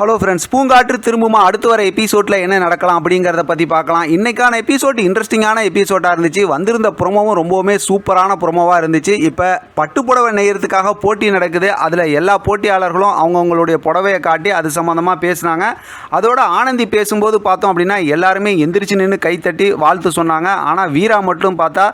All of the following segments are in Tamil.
ஹலோ ஃப்ரெண்ட்ஸ் பூங்காற்று திரும்புமா? அடுத்து வர எபிசோடில் என்ன நடக்கலாம் அப்படிங்கிறத பற்றி பார்க்கலாம். இன்றைக்கான எபிசோட் இன்ட்ரெஸ்டிங்கான எபிசோடாக இருந்துச்சு. வந்திருந்த ப்ரொமோவும் ரொம்பவுமே சூப்பரான ப்ரொமோவாக இருந்துச்சு. இப்போ பட்டு புடவை நெய்யறதுக்காக போட்டி நடக்குது. அதில் எல்லா போட்டியாளர்களும் அவங்கவுங்களுடைய புடவையை காட்டி அது சம்மந்தமாக பேசுனாங்க. அதோட ஆனந்தி பேசும்போது பார்த்தோம் அப்படின்னா எல்லாருமே எந்திரிச்சு நின்று கைத்தட்டி வாழ்த்து சொன்னாங்க. ஆனால் வீரா மட்டும் பார்த்தா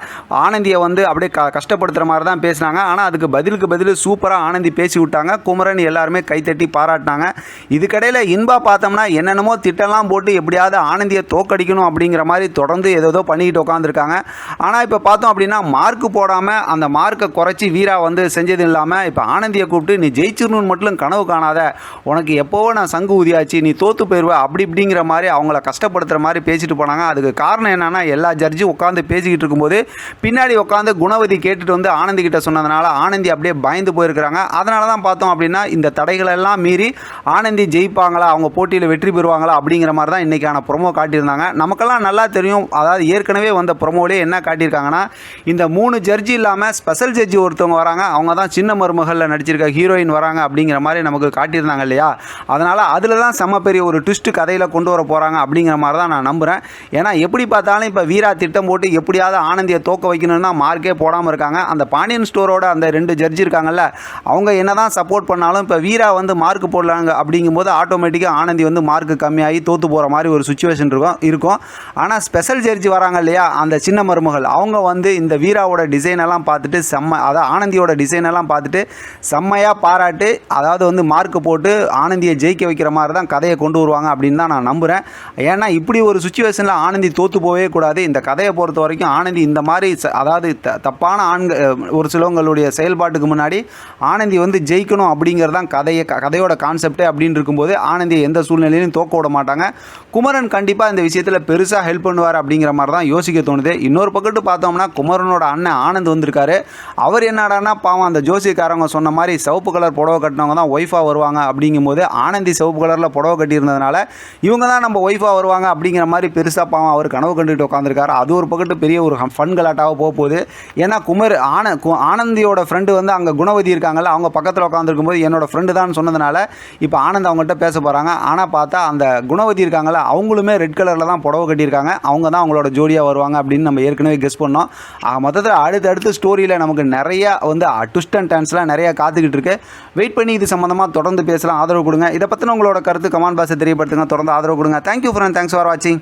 ஆனந்தியை வந்து அப்படியே க கஷ்டப்படுத்துகிற மாதிரி தான் பேசினாங்க. ஆனால் அதுக்கு பதிலுக்கு பதில் சூப்பராக ஆனந்தி பேசி விட்டாங்க குமரன் எல்லாருமே கைத்தட்டி பாராட்டினாங்க. இதுக்கு இதுக்கடையில் இன்பா பார்த்தோம்னா என்னென்னமோ திட்டம்லாம் போட்டு எப்படியாவது ஆனந்தியை தோக்கடிக்கணும் அப்படிங்கிற மாதிரி தொடர்ந்து ஏதோ பண்ணிக்கிட்டு உட்காந்துருக்காங்க ஆனால் இப்போ பார்த்தோம் அப்படின்னா மார்க் போடாமல் அந்த மார்க்கை குறைச்சி வீரா வந்து செஞ்சது இல்லாமல் இப்போ ஆனந்தியை கூப்பிட்டு நீ ஜெயிச்சிடணும்னு மட்டும் கனவு காணாத. உனக்கு எப்போவோ நான் சங்கு ஊதியாச்சு நீ தோத்து போயிடுவ அப்படி இப்படிங்கிற மாதிரி அவங்கள கஷ்டப்படுத்துகிற மாதிரி பேசிட்டு போனாங்க. அதுக்கு காரணம் என்னென்னா எல்லா ஜட்ஜும் உட்காந்து பேசிக்கிட்டு இருக்கும்போது பின்னாடி உட்காந்து குணவதி கேட்டுட்டு வந்து ஆனந்தி கிட்ட சொன்னதுனால ஆனந்தி அப்படியே பயந்து போயிருக்கிறாங்க. அதனால தான் பார்த்தோம் அப்படின்னா இந்த தடைகளெல்லாம் மீறி ஆனந்தி ஜெயிப்பாங்களா? அவங்க போட்டியில் வெற்றி பெறுவாங்களா? அப்படிங்கிற மாதிரி தான் இன்றைக்கான ப்ரொமோ காட்டியிருந்தாங்க. நமக்கெல்லாம் நல்லா தெரியும். அதாவது ஏற்கனவே வந்த ப்ரொமோலே என்ன காட்டியிருக்காங்கன்னா இந்த மூணு ஜட்ஜி இல்லாமல் ஸ்பெஷல் ஜட்ஜி ஒருத்தவங்க வராங்க. அவங்க தான் சின்ன மருமகளில் நடிச்சிருக்க ஹீரோயின் வராங்க அப்படிங்கிற மாதிரி நமக்கு காட்டியிருந்தாங்க இல்லையா? அதனால் அதில் தான் செம்ம பெரிய ஒரு ட்விஸ்ட் கதையில் கொண்டு வர போகிறாங்க அப்படிங்கிற மாதிரி தான் நான் நம்புகிறேன் ஏன்னா எப்படி பார்த்தாலும் இப்போ வீரா திட்டம் போட்டு எப்படியாவது ஆனந்தியை தோக்க வைக்கணும்னா மார்க்கே போடாமல் இருக்காங்க. அந்த பாண்டியன் ஸ்டோரோட அந்த ரெண்டு ஜட்ஜி இருக்காங்கல்ல அவங்க என்ன தான் சப்போர்ட் பண்ணாலும் இப்போ வீரா வந்து மார்க் போடலாங்க அப்படிங்கும்போது ஆட்டோமேட்டிக்காக ஆனந்தி வந்து மார்க் கம்மியாகி தோற்று போகிற மாதிரி ஒரு சுச்சுவேஷன் இருக்கும் இருக்கும். ஆனால் ஸ்பெஷல் ஜட்ஜி வராங்க இல்லையா அந்த சின்ன மருமகள் அவங்க வந்து இந்த வீராவோட டிசைன் எல்லாம் பார்த்துட்டு செம்ம அதாவது ஆனந்தியோட டிசைன் எல்லாம் பார்த்துட்டு செம்மையாக பாராட்டு அதாவது வந்து மார்க் போட்டு ஆனந்தியை ஜெயிக்க வைக்கிற மாதிரி தான் கதையை கொண்டு வருவாங்க அப்படின்னு தான் நான் நம்புகிறேன் ஏன்னா இப்படி ஒரு சுச்சுவேஷனில் ஆனந்தி தோற்று போகவே கூடாது. இந்த கதையை பொறுத்த வரைக்கும் ஆனந்தி இந்த மாதிரி அதாவது த தப்பான ஆண்கள் ஒரு சிலவங்களுடைய செயல்பாட்டுக்கு முன்னாடி ஆனந்தி வந்து ஜெயிக்கணும் அப்படிங்கிறது தான் கதையை கதையோட கான்செப்டே அப்படின்னு இருக்கும்போது ஆனந்தியை எந்த சூழ்நிலையிலும் தோக்க விட மாட்டாங்க. குமரன் கண்டிப்பாக இந்த விஷயத்தில் பெருசாக ஹெல்ப் பண்ணுவார் அப்படிங்கிற மாதிரி தான் யோசிக்க தோணுது. இன்னொரு பக்கத்து பார்த்தோம்னா குமரனோட அண்ணன் ஆனந்த் வந்திருக்காரு. அவர் என்னடான்னா பாவம் அந்த ஜோசியக்காரங்க சொன்ன மாதிரி சிவப்பு கலர் புடவை கட்டினவங்க தான் ஒய்ஃபாக வருவாங்க அப்படிங்கும்போது ஆனந்தி சிவப்பு கலரில் புடவை கட்டியிருந்ததுனால இவங்க தான் நம்ம ஒய்ஃபாக வருவாங்க அப்படிங்கிற மாதிரி பெருசாக பாவம் அவர் கனவு கண்டுகிட்டு உட்காந்துருக்காரு அது ஒரு பக்கத்து பெரிய ஒரு ஃபன் கலாட்டாக போக போகுது ஏன்னா குமர் ஆன கு- ஆனந்தியோட ஃப்ரெண்டு வந்து அங்கே குணவதி இருக்காங்கல்ல அவங்க பக்கத்தில் உட்காந்துருக்கும் போது என்னோட ஃப்ரெண்டு தான் சொன்னதுனால இப்போ ஆனந்த் அவங்கள்ட்ட பேச போகிறாங்க ஆனால் பார்த்தா அந்த குணவதி இருக்காங்கள அவங்களுமே ரெட் கலரில் தான் புடவை கட்டியிருக்காங்க. அவங்க தான் அவங்களோட ஜோடியாக வருவாங்க அப்படின்னு நம்ம ஏற்கனவே கெஸ் பண்ணோம். ஆக மொத்தத்தில் அடுத்தடுத்து ஸ்டோரியில் நமக்கு நிறையா வந்து ட்விஸ்ட் அண்ட் டான்ஸ்லாம் நிறையா காத்துக்கிட்டு இருக்கு. வெயிட் பண்ணி இது சம்மந்தமாக தொடர்ந்து பேசலாம். ஆதரவு கொடுங்க. இதை பற்றின உங்களோட கருத்து கமெண்ட் பாக்ஸை தெரியப்படுத்துங்க. தொடர்ந்து ஆதரவு கொடுங்க. தேங்க்யூ ஃப்ரெண்ட் தேங்க்ஸ் ஃபார் வாட்சிங்